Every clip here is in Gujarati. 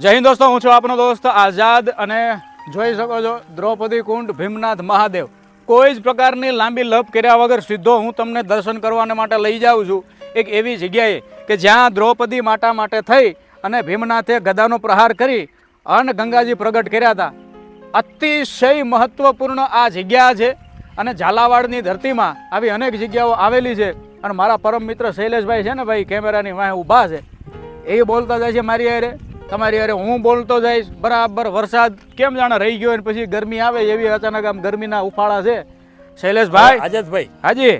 જય હિન્દ દોસ્તો, હું છું આપનો દોસ્ત આઝાદ અને જોઈ શકો છો, દ્રૌપદી કુંડ, ભીમનાથ, મહાદેવ. કોઈ જ પ્રકારની લાંબી લપ કર્યા વગર સીધો હું તમને દર્શન કરવાને માટે લઈ જાઉં છું. એક એવી જગ્યાએ કે જ્યાં દ્રૌપદી માતા માટે થઈ અને ભીમનાથે ગદાનો પ્રહાર કરી અને ગંગાજી પ્રગટ કર્યા હતા. અતિશય મહત્વપૂર્ણ આ જગ્યા છે અને ઝાલાવાડની ધરતીમાં આવી અનેક જગ્યાઓ આવેલી છે. અને મારા પરમ મિત્ર શૈલેષભાઈ છે ને ભાઈ, કેમેરાની વાંહે ઊભા છે. એ બોલતા જાય છે મારી હારે. તમારી અરે હું બોલતો જઈશ બરાબર વરસાદ કેમ જાણે રહી ગયો પછી ગરમી આવે એવી અચાનક આમ ગરમીના ઉફાળા છે. શૈલેષભાઈ? આઝાદભાઈ હાજી.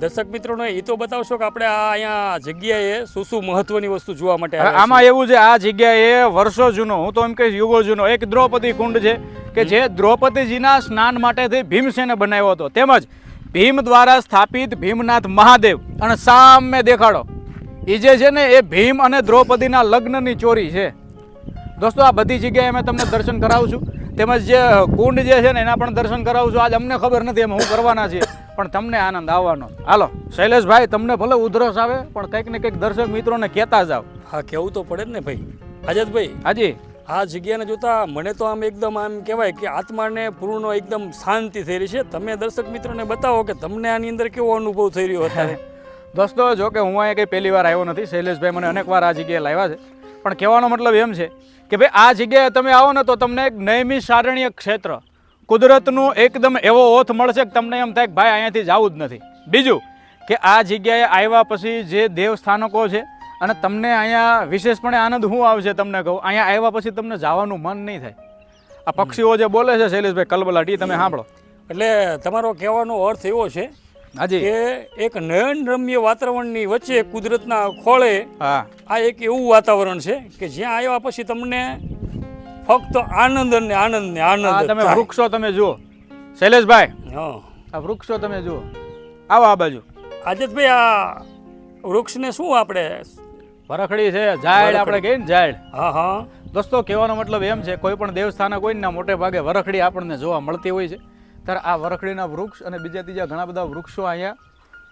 દર્શક મિત્રોને એ તો બતાવશો કે આપણે આ અહીંયા જગ્યાએ શું શું મહત્વની વસ્તુ જોવા માટે આમાં એવું છે આ જગ્યાએ વર્ષો જૂનો હું તો એમ કહીશ યુગો જૂનો એક દ્રૌપદી કુંડ છે કે જે દ્રૌપદીજીના સ્નાન માટેથી ભીમસેને બનાવ્યો હતો. તેમજ ભીમ દ્વારા સ્થાપિત ભીમનાથ મહાદેવ. અને સામે દેખાડો. એ જે છે ને એ ભીમ અને દ્રૌપદીના લગ્નની ચોરી છે. દોસ્તો આ બધી જગ્યાએ અમે તમને દર્શન કરાવું છું. તેમજ જે કુંડ જે છે ને એના પણ દર્શન કરાવું છું. આજ અમને ખબર નથી એમ હું કરવાના છીએ પણ તમને આનંદ આવવાનો. હાલો શૈલેષભાઈ તમને ભલે ઉધરસ આવે પણ કંઈક ને કંઈક દર્શક મિત્રોને કહેતા જાવ હા કેવું તો પડે જ ને ભાઈ. આઝાદભાઈ હાજી. આ જગ્યાને જોતા મને તો આમ એકદમ આમ કહેવાય કે આત્માને પૂર્ણ એકદમ શાંતિ થઈ રહી છે. તમે દર્શક મિત્રોને બતાવો કે તમને આની અંદર કેવો અનુભવ થઈ રહ્યો અત્યારે? દોસ્તો જો કે હું અહીંયા કંઈ પહેલી વાર આવ્યો નથી શૈલેષભાઈ મને અનેક વાર આ જગ્યાએ લાવ્યા છે. પણ કહેવાનો મતલબ એમ છે કે ભાઈ આ જગ્યાએ તમે આવો ને તો તમને એક નૈમિષારણ્ય ક્ષેત્ર કુદરતનું એકદમ એવો ઓથ મળશે કે તમને એમ થાય કે ભાઈ અહીંયાથી જવું જ નથી. બીજું કે આ જગ્યાએ આવ્યા પછી જે દેવસ્થાનકો છે અને તમને અહીંયા વિશેષપણે આનંદ શું આવશે તમને કહું? અહીંયા આવ્યા પછી તમને જવાનું મન નહીં થાય. આ પક્ષીઓ જે બોલે છે શૈલેષભાઈ કલબલાટી તમે સાંભળો. એટલે તમારો કહેવાનો અર્થ એવો છે કે એક નયનરમ્ય વાતાવરણની વચ્ચે કુદરતના ખોળે હા. આ એક એવું વાતાવરણ છે કે જ્યાં આવ્યા પછી તમને ફક્ત આનંદ અને આનંદ ને આનંદ તમે વૃક્ષો તમે જુઓ. શૈલેષભાઈ હા. આ વૃક્ષો તમે જુઓ. આવો આ બાજુ. આજતભાઈ આ વૃક્ષને શું આપણે વરખડી છે ઝાડ આપણે કહીએ ને ઝાડ હા હા. દોસ્તો કહેવાનો મતલબ એમ છે કોઈ પણ દેવસ્થાનક કોઈને ના મોટે ભાગે વરખડી આપણને જોવા મળતી હોય છે. ત્યારે આ વરખડીના વૃક્ષ અને બીજા ત્રીજા ઘણા બધા વૃક્ષો અહીંયા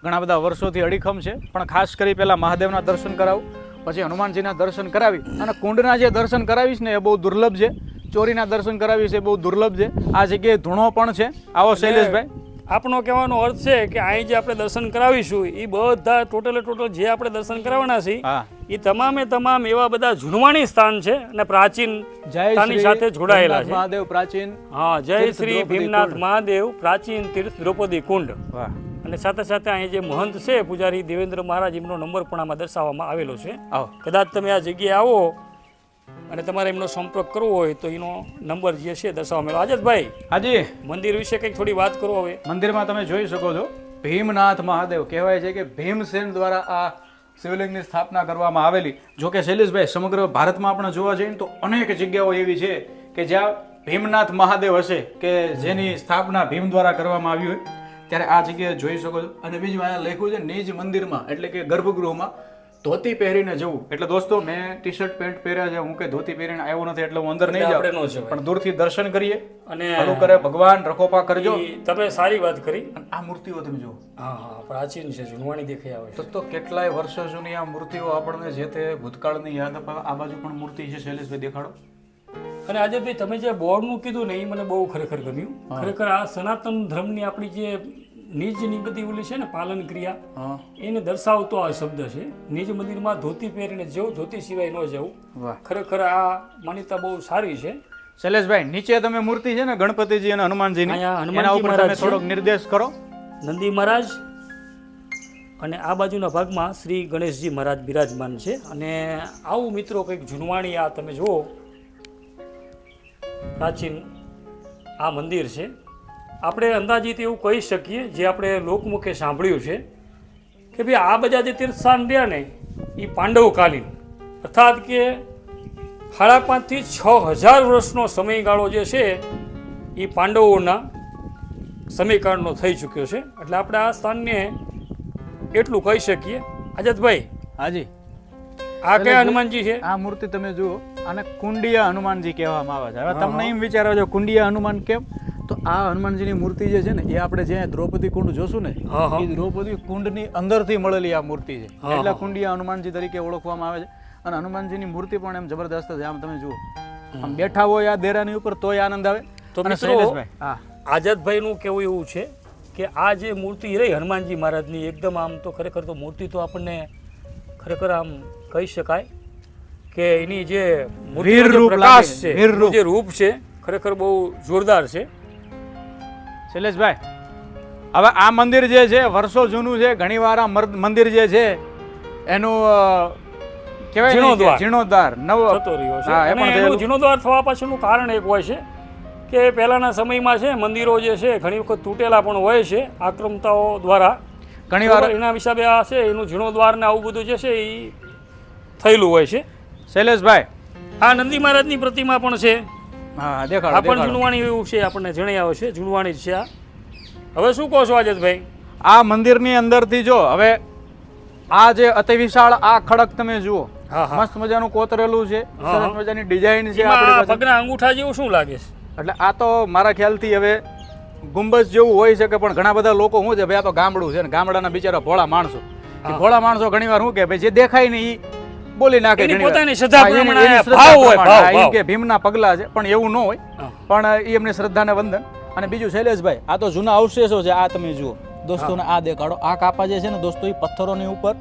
ઘણા બધા વર્ષોથી અડીખમ છે. પણ ખાસ કરી પહેલાં મહાદેવના દર્શન કરાવું પછી હનુમાનજીના દર્શન કરાવી અને કુંડના જે દર્શન કરાવીશ ને એ બહુ દુર્લભ છે. ચોરીના દર્શન કરાવીશ એ બહુ દુર્લભ છે. આ જગ્યાએ ધૂણો પણ છે. આવો શૈલેષભાઈ. આપણો કહેવાનો અર્થ છે કે અહીં જે આપણે દર્શન કરાવીશું એ બધા ટોટલે ટોટલ જે આપણે દર્શન કરાવવાના છીએ એ તમામે તમામ એવા બધા જૂનવાણી સ્થાન છે અને પ્રાચીન જય સાથે જોડાયેલા છે. મહાદેવ પ્રાચીન હા જય શ્રી ભીમનાથ મહાદેવ પ્રાચીન તીર્થ દ્રૌપદી કુંડ. વાહ. અને સાથે સાથે અહીં જે મહંત છે પૂજારી દેવેન્દ્ર મહારાજ એમનો નંબર પણ આમાં દર્શાવવામાં આવેલો છે. કદાચ તમે આ જગ્યાએ આવો અને તમારે એમનો સંપર્ક કરવો હોય તો એનો નંબર જે છે દર્શાવવામાં આવેલો આઝાદભાઈ હાજી. મંદિર વિશે કંઈક થોડી વાત કરો હવે. મંદિરમાં તમે જોઈ શકો છો ભીમનાથ મહાદેવ કહેવાય છે કે ભીમસેન દ્વારા આ શિવલિંગની સ્થાપના કરવામાં આવેલી. જો કે શૈલેષભાઈ સમગ્ર ભારતમાં આપણે જોવા જઈએ તો અનેક જગ્યાઓ એવી છે કે જ્યાં ભીમનાથ મહાદેવ હશે કે જેની સ્થાપના ભીમ દ્વારા કરવામાં આવી હોય. ત્યારે આ જગ્યાએ જોઈ શકો છો. અને બીજું અહીંયા લખ્યું છે નિજ મંદિરમાં એટલે કે ગર્ભગૃહમાં ધોતી પહેરીને જવું. એટલે દોસ્તો મેં ટી શર્ટ પેન્ટ પહેર્યા છે. હું કે ધોતી પહેરીને આવ્યો નથી એટલે હું અંદર નહીં જાઉં. પણ દૂરથી દર્શન કરીએ. અને ભલું કરે ભગવાન રખોપા કરજો. તમે સારી વાત કરી. આ મૂર્તિઓ તમે જો હા હા પ્રાચીન છે જૂનવાણી દેખાઈ આવે છે. તો કેટલાય વર્ષો જૂની આ મૂર્તિઓ આપણને જે તે ભૂતકાળની યાદ આ બાજુ પણ મૂર્તિ છે શૈલેષભાઈ દેખાડો. અને આજે ભાઈ તમે જે બોર્ડનું કીધું ને એ મને બહુ ખરેખર ગમ્યું. ખરેખર આ સનાતન ધર્મની આપણી જે નિજની બધી ઓલી છે ને પાલન ક્રિયા એને દર્શાવતો આ શબ્દ છે. નિજ મંદિરમાં ધોતી પહેરીને જવું ધોતી સિવાય ન જવું. ખરેખર આ માન્યતા બહુ સારી છે. શૈલેષભાઈ નીચે તમે મૂર્તિ છે ને ગણપતિજી અને હનુમાનજીની એના ઉપર તમે થોડોક નિર્દેશ કરો. નંદી મહારાજ અને આ બાજુના ભાગમાં શ્રી ગણેશજી મહારાજ બિરાજમાન છે. અને આવું મિત્રો કંઈક જૂનવાણી આ તમે જુઓ. પ્રાચીન આ મંદિર છે. આપણે અંદાજિત એવું કહી શકીએ જે આપણે લોકમુખે સાંભળ્યું છે કે ભાઈ આ બધા જે તીર્થસ્થાન રહ્યા ને એ પાંડવકાલીન. અર્થાત કે સાડા પાંચથી છ હજાર વર્ષનો સમયગાળો જે છે એ પાંડવોના સમયકાળનો થઈ ચૂક્યો છે. એટલે આપણે આ સ્થાનને એટલું કહી શકીએ. આઝાદભાઈ હાજી. આ કયા હનુમાનજી છે? આ મૂર્તિ તમે જુઓ આને કુંડિયા હનુમાનજી કહેવામાં આવે છે. હવે તમને એમ વિચારો છો કુંડિયા હનુમાન કેમ? આ હનુમાનજીની મૂર્તિ જે છે ને એ આપણે જ્યાં દ્રૌપદી કુંડ જોશું ને. એ દ્રૌપદી કુંડની અંદરથી મળેલી આ મૂર્તિ છે. એટલે. કુંડિયા હનુમાનજી તરીકે ઓળખવામાં આવે છે. અને હનુમાનજીની મૂર્તિ પણ એમ જબરદસ્ત છે. આમ તમે જુઓ. આમ બેઠા હોય આ દેરાની ઉપર તોય આનંદ આવે. તો મિત્રો- શૈલેષભાઈ હા. આઝાદભાઈનું કહેવું એવું છે કે આ જે મૂર્તિ રહી હનુમાનજી મહારાજની એકદમ આમ તો ખરેખર તો મૂર્તિ તો આપણને ખરેખર આમ કહી શકાય કે એની જે મૂર્તિ પ્રકાશ છે. જે રૂપ છે ખરેખર બહુ જોરદાર છે. શૈલેષભાઈ હવે આ મંદિર જે છે વર્ષો જૂનું છે ઘણીવાર આ મંદિર જે છે એનું કહેવાય કે જીર્ણોદ્ધાર. જીર્ણોદ્ધાર નવ થતો રહ્યો છે અને એનું જીર્ણોદ્ધાર થવા પાછળનું કારણ એક હોય છે કે પહેલાંના સમયમાં છે મંદિરો જે છે ઘણી વખત તૂટેલા પણ હોય છે આક્રમતાઓ દ્વારા. ઘણીવાર? એના હિસાબે આ છે એનું જીર્ણોદ્વાર ને આવું બધું જે છે એ થયેલું હોય છે. શૈલેષભાઈ. આ નંદી મહારાજની પ્રતિમા પણ છે. હા આ દેખાડો પણ જૂનવાણી એવું છે આપણને જણાવ્યો છે જૂનવાણી જ છે આ. હવે શું કહો છો આજતભાઈ આ મંદિરની અંદરથી જો હવે આ જે અતિ વિશાળ આ ખડક તમે જુઓ મસ્ત મજાનું કોતરેલું છે સરસ મજાની ડિઝાઇન છે આપણી પગના અંગૂઠા જેવું શું લાગે છે? એટલે આ તો મારા ખ્યાલથી હવે ગુંબજ જેવું હોય છે કે પણ ઘણા બધા લોકો શું છે ભાઈ આ તો ગામડું છે ને ગામડાના બિચારા ભોળા માણસો. ભોળા માણસો ઘણીવાર શું કે ભાઈ જે દેખાય ને એ બોલી નાખે એની. પોતાની શ્રદ્ધા પ્રમાણે ભાવ હોય, ભાવ, હા, એમ ભાવ. કે ભીમના પગલા છે પણ એવું ન હોય. પણ એમની શ્રદ્ધાને વંદન. અને બીજું શૈલેષભાઈ આ તો જૂના અવશેષો છે આ તમે જુઓ. દોસ્તોને આ દેખાડો. આ કાપા જે છે ને દોસ્તો એ પથ્થરોની ઉપર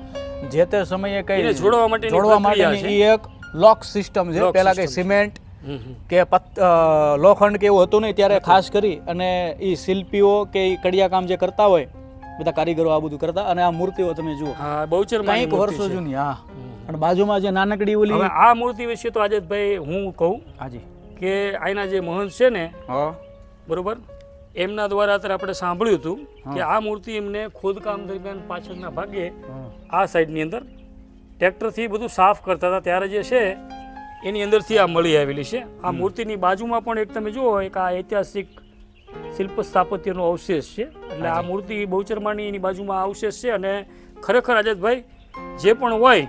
જે તે સમયે કઈ જોડવા માટે જોડવા માટેની એક લોક સિસ્ટમ છે. પેલા કઈ સિમેન્ટ. કે લોખંડ કે એવું હતું નહીં ત્યારે ખાસ કરી અને એ શિલ્પીઓ કે એ કડિયા કામ જે કરતા હોય બધા કારીગરો આ બધું કરતા અને આ મૂર્તિઓ તમે જુઓ. કંઈક વર્ષો જૂની હા. અને બાજુમાં જે નાનકડી ઓલી આ મૂર્તિ વિશે તો આજે ભાઈ હું કહું હાજી. કે આના જે મહંત છે ને હા. બરોબર? એમના દ્વારા અત્યારે આપણે સાંભળ્યું હતું કે આ મૂર્તિ એમને ખોદકામ દરમિયાન પાછળના ભાગે આ સાઈડની અંદર ટ્રેક્ટરથી બધું સાફ કરતા હતા. ત્યારે જે છે એની અંદરથી આ મળી આવેલી છે. આ મૂર્તિની બાજુમાં પણ એક તમે જુઓ એક આ ઐતિહાસિક શિલ્પ સ્થાપત્યનો અવશેષ છે. એટલે આ મૂર્તિ બહુચરમાની એની બાજુમાં અવશેષ છે. અને ખરેખર આજતભાઈ જે પણ હોય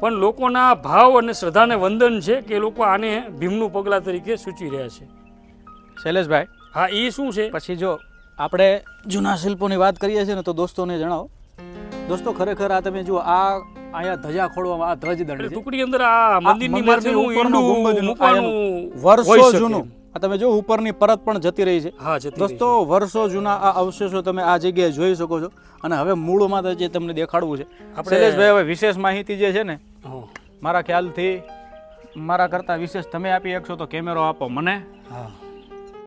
પણ લોકોના ભાવ અને શ્રદ્ધાને વંદન છે કે લોકો આને ભીમનું પગલાં તરીકે સૂચવી રહ્યા છે. શૈલેષભાઈ હા એ શું છે? પછી જો આપણે જૂના શિલ્પોની વાત કરીએ છીએ ને તો દોસ્તોને જણાવો. દોસ્તો ખરેખર આ તમે જુઓ આ અહીંયા ધજા ખોડવામાં આ ધ્વજ દંડ ટુકડી અંદર આ મંદિરની માથેનું ઈંડું વર્ષો જૂનું. આ તમે જો ઉપરની પરત પણ જતી રહી છે. હા દોસ્તો વર્ષો જૂના આ અવશેષો તમે આ જગ્યાએ જોઈ શકો છો અને હવે મૂળમાં તો જે તમને દેખાડવું છે. શૈલેષભાઈ હવે વિશેષ માહિતી જે છે ને મારા ખ્યાલથી મારા કરતાં વિશેષ તમે આપી શકશો તો કેમેરો આપો મને. હા.